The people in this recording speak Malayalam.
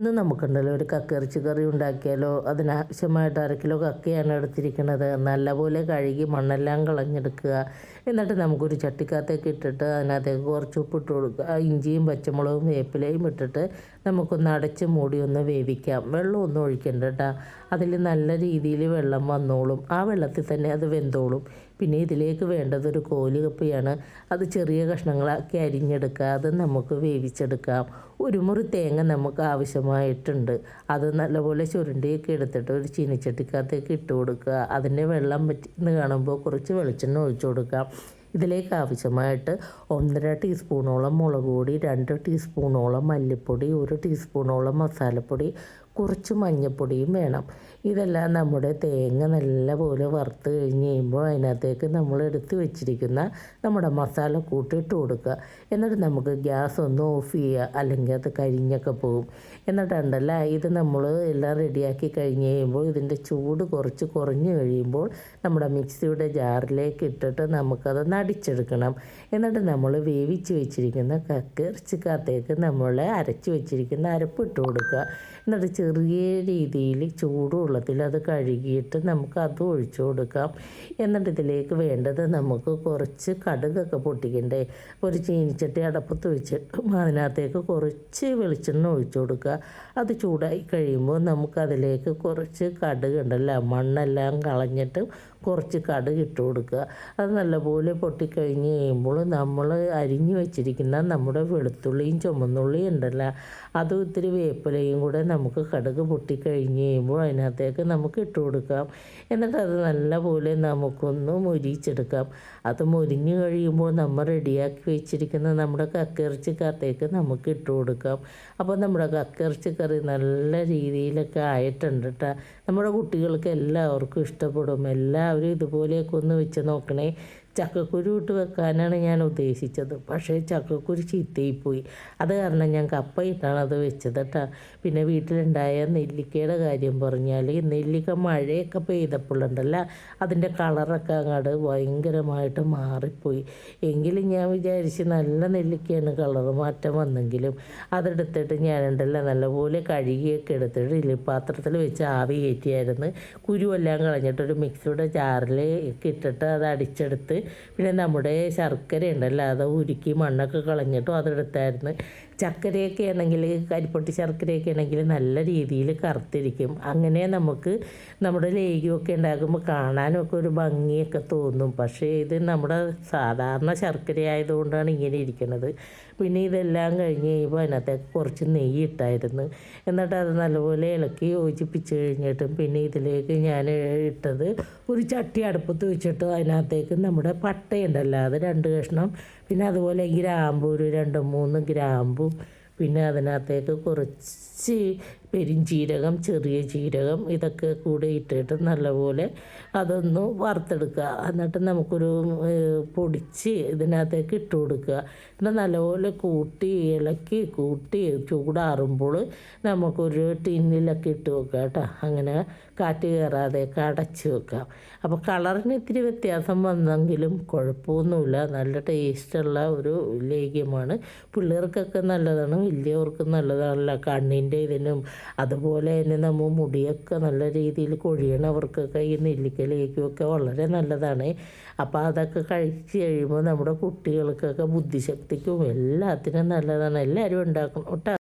ഇന്ന് നമുക്കുണ്ടല്ലോ ഒരു കക്കിറച്ചി കറി ഉണ്ടാക്കിയാലോ? അതിനാവശ്യമായിട്ട് അര കിലോ കക്കയാണ് എടുത്തിരിക്കുന്നത് നല്ലപോലെ കഴുകി മണ്ണെല്ലാം കളഞ്ഞെടുക്കുക. എന്നിട്ട് നമുക്കൊരു ചട്ടിക്കകത്തേക്ക് ഇട്ടിട്ട് അതിനകത്തേക്ക് കുറച്ച് ഉപ്പിട്ട് കൊടുക്കുക. ഇഞ്ചിയും പച്ചമുളകും വേപ്പിലയും ഇട്ടിട്ട് നമുക്കൊന്ന് അടച്ച് മൂടി ഒന്ന് വേവിക്കാം. വെള്ളം ഒന്നും ഒഴിക്കണ്ട കേട്ടോ. അതിൽ നല്ല രീതിയിൽ വെള്ളം വന്നോളും. ആ വെള്ളത്തിൽ തന്നെ അത് വെന്തോളും. പിന്നെ ഇതിലേക്ക് വേണ്ടത് ഒരു കോൽ കപ്പിയാണ്. അത് ചെറിയ കഷ്ണങ്ങളാക്കി അരിഞ്ഞെടുക്കുക. അത് നമുക്ക് വേവിച്ചെടുക്കാം. ഒരു മുറി തേങ്ങ നമുക്ക് ആവശ്യമായിട്ടുണ്ട്. അത് നല്ലപോലെ ചുരുണ്ടിയൊക്കെ എടുത്തിട്ട് ഒരു ചീനിച്ചട്ടിക്കകത്തേക്ക് ഇട്ട് കൊടുക്കുക. അതിന്റെ വെള്ളം പറ്റി കാണുമ്പോൾ കുറച്ച് വെളിച്ചെണ്ണ ഒഴിച്ചു കൊടുക്കാം. ഇതിലേക്ക് ആവശ്യമായിട്ട് ഒന്നര ടീസ്പൂണോളം മുളക് പൊടി രണ്ട് ടീസ്പൂണോളം മല്ലിപ്പൊടി ഒരു ടീസ്പൂണോളം മസാലപ്പൊടി കുറച്ച് മഞ്ഞൾപ്പൊടിയും വേണം. ഇതെല്ലാം നമ്മുടെ തേങ്ങ നല്ലപോലെ വറുത്ത് കഴിഞ്ഞ് കഴിയുമ്പോൾ അതിനകത്തേക്ക് നമ്മൾ എടുത്ത് വെച്ചിരിക്കുന്ന നമ്മുടെ മസാല കൂട്ടിയിട്ട് കൊടുക്കുക. എന്നിട്ട് നമുക്ക് ഗ്യാസ് ഒന്ന് ഓഫ് ചെയ്യുക അല്ലെങ്കിൽ അത് കരിഞ്ഞൊക്കെ പോകും. എന്നിട്ടുണ്ടല്ല ഇത് നമ്മൾ എല്ലാം റെഡിയാക്കി കഴിഞ്ഞ് കഴിയുമ്പോൾ ഇതിന്റെ ചൂട് കുറച്ച് കുറഞ്ഞ് കഴിയുമ്പോൾ നമ്മുടെ മിക്സിയുടെ ജാറിലേക്ക് ഇട്ടിട്ട് നമുക്കത് നടിച്ചെടുക്കണം എന്നിട്ട് നമ്മൾ വേവിച്ച് വെച്ചിരിക്കുന്ന കക്ക് ഇറച്ചിക്കകത്തേക്ക് നമ്മൾ അരച്ച് വെച്ചിരിക്കുന്ന അരപ്പ് ഇട്ട് കൊടുക്കുക. എന്നിട്ട് ചെറിയ രീതിയിൽ ചൂടുവെള്ളത്തിൽ അത് കഴുകിയിട്ട് നമുക്ക് അത് ഒഴിച്ചു കൊടുക്കാം. എന്നിട്ട് ഇതിലേക്ക് വേണ്ടത് നമുക്ക് കുറച്ച് കടുകൊക്കെ പൊട്ടിക്കണ്ടേ. ഒരു ചീനിച്ചട്ടി അടപ്പത്ത് വെച്ചിട്ട് അതിനകത്തേക്ക് കുറച്ച് വെളിച്ചെണ്ണ ഒഴിച്ചു കൊടുക്കുക. അത് ചൂടായി കഴിയുമ്പോൾ നമുക്കതിലേക്ക് കുറച്ച് കടുക് ഉണ്ടല്ലോ മണ്ണെല്ലാം കളഞ്ഞിട്ട് കുറച്ച് കടുക് ഇട്ട് കൊടുക്കുക. അത് നല്ലപോലെ പൊട്ടിക്കഴിഞ്ഞ് കഴിയുമ്പോൾ നമ്മൾ അരിഞ്ഞു വെച്ചിരിക്കുന്ന നമ്മുടെ വെളുത്തുള്ളിയും ചുമന്നുള്ളിയും ഉണ്ടല്ലോ. അതും ഇത്തിരി വേപ്പിലയും കൂടെ നമുക്ക് കടുക് പൊട്ടിക്കഴിഞ്ഞ് കഴിയുമ്പോൾ അതിനകത്തേക്ക് നമുക്ക് ഇട്ട് കൊടുക്കാം. എന്നിട്ട് അത് നല്ലപോലെ നമുക്കൊന്ന് മുരിച്ചെടുക്കാം. അത് മുരിഞ്ഞു കഴിയുമ്പോൾ നമ്മൾ റെഡിയാക്കി വെച്ചിരിക്കുന്ന നമ്മുടെ കക്കിറച്ചിക്കകത്തേക്ക് നമുക്ക് ഇട്ട് കൊടുക്കാം. അപ്പോൾ നമ്മുടെ കക്കിറച്ചി കറി നല്ല രീതിയിലൊക്കെ ആയിട്ടുണ്ട് കേട്ടോ. നമ്മുടെ കുട്ടികൾക്ക് എല്ലാവർക്കും ഇഷ്ടപ്പെടും. എല്ലാവരും ഇതുപോലെയൊക്കെ ഒന്ന് വെച്ച് നോക്കണേ. ചക്കക്കുരു ഇട്ട് വെക്കാനാണ് ഞാൻ ഉദ്ദേശിച്ചത്. പക്ഷേ ചക്കക്കുരു ചീത്തയിപ്പോയി അത് കാരണം ഞാൻ കപ്പയിട്ടാണ് അത് വെച്ചത് കേട്ടോ പിന്നെ വീട്ടിലുണ്ടായ നെല്ലിക്കയുടെ കാര്യം പറഞ്ഞാൽ നെല്ലിക്ക മഴയൊക്കെ പെയ്തപ്പോഴുണ്ടല്ലോ അതിന്റെ കളറൊക്കെ അങ്ങോട്ട് ഭയങ്കരമായിട്ട് മാറിപ്പോയി. എങ്കിലും ഞാൻ വിചാരിച്ച് നല്ല നെല്ലിക്കയാണ് കളർ മാറ്റം വന്നെങ്കിലും അതെടുത്തിട്ട് ഞാനുണ്ടല്ലോ നല്ലപോലെ കഴുകിയൊക്കെ എടുത്തിട്ട് ഇല്ലിപ്പാത്രത്തിൽ വെച്ച് ആവി കയറ്റിയായിരുന്നു. കുരുവെല്ലാം കളഞ്ഞിട്ടൊരു മിക്സിയുടെ ജാറിൽ ഇട്ടിട്ട് അത് അടിച്ചെടുത്ത് പിന്നെ നമ്മുടെ ശർക്കര ഉണ്ടല്ലോ അത് ഉരുക്കി മണ്ണൊക്കെ കളഞ്ഞിട്ടും അതെടുത്തായിരുന്നു. ചക്കരയൊക്കെ ആണെങ്കിൽ കരിപ്പൊട്ടി ശർക്കരയൊക്കെ ആണെങ്കിൽ നല്ല രീതിയിൽ കറുത്തിരിക്കും. അങ്ങനെ നമുക്ക് നമ്മുടെ ലേഹ്യമൊക്കെ ഉണ്ടാക്കുമ്പോൾ കാണാനൊക്കെ ഒരു ഭംഗിയൊക്കെ തോന്നും. പക്ഷേ ഇത് നമ്മുടെ സാധാരണ ശർക്കര ആയതുകൊണ്ടാണ് ഇങ്ങനെ ഇരിക്കുന്നത് പിന്നെ ഇതെല്ലാം കഴിഞ്ഞ് കഴിയുമ്പോൾ അതിനകത്തേക്ക് കുറച്ച് നെയ്യ് ഇട്ടായിരുന്നു. എന്നിട്ട് അത് നല്ലപോലെ ഇളക്കി യോജിപ്പിച്ച് കഴിഞ്ഞിട്ടും പിന്നെ ഇതിലേക്ക് ഞാൻ ഇട്ടത് ഒരു ചട്ടി അടുപ്പത്ത് വെച്ചിട്ട് അതിനകത്തേക്ക് നമ്മുടെ പട്ടയുണ്ടല്ലോ അത് രണ്ട് കഷ്ണം. പിന്നെ അതുപോലെ ഗ്രാമ്പു ഒരു രണ്ട് മൂന്ന് ഗ്രാമ്പു പിന്നെ അതിനകത്തേക്ക് കുറച്ച് പെരിഞ്ചീരകം ചെറിയ ജീരകം ഇതൊക്കെ കൂടെ ഇട്ടിട്ട് നല്ലപോലെ അതൊന്ന് വറുത്തെടുക്കുക. എന്നിട്ട് നമുക്കൊരു പൊടിച്ച് ഇതിനകത്തേക്ക് ഇട്ട് കൊടുക്കുക. എന്നിട്ട് നല്ലപോലെ കൂട്ടി ഇളക്കി കൂട്ടി ചൂടാറുമ്പോൾ നമുക്കൊരു ടിന്നിലൊക്കെ ഇട്ട് വെക്കുക കേട്ടോ. അങ്ങനെ കാറ്റ് കയറാതെ അടച്ച് വെക്കാം അപ്പോൾ കളറിന് ഇത്തിരി വ്യത്യാസം വന്നെങ്കിലും കുഴപ്പമൊന്നുമില്ല. നല്ല ടേസ്റ്റുള്ള ഒരു ലേഖ്യമാണ് പിള്ളേർക്കൊക്കെ നല്ലതാണ് വലിയവർക്കും നല്ലതാണല്ലോ. കണ്ണിന്റെ ഇതിനും അതുപോലെ തന്നെ നമ്മൾ മുടിയൊക്കെ നല്ല രീതിയിൽ കൊഴിയണവർക്കൊക്കെ ഈ നെല്ലിക്കലേക്കുമൊക്കെ വളരെ നല്ലതാണ്. അപ്പോൾ അതൊക്കെ കഴിച്ച് കഴിയുമ്പോൾ നമ്മുടെ കുട്ടികൾക്കൊക്കെ ബുദ്ധിശക്തിക്കും എല്ലാത്തിനും നല്ലതാണ്. എല്ലാവരും ഉണ്ടാക്കണം കേട്ടോ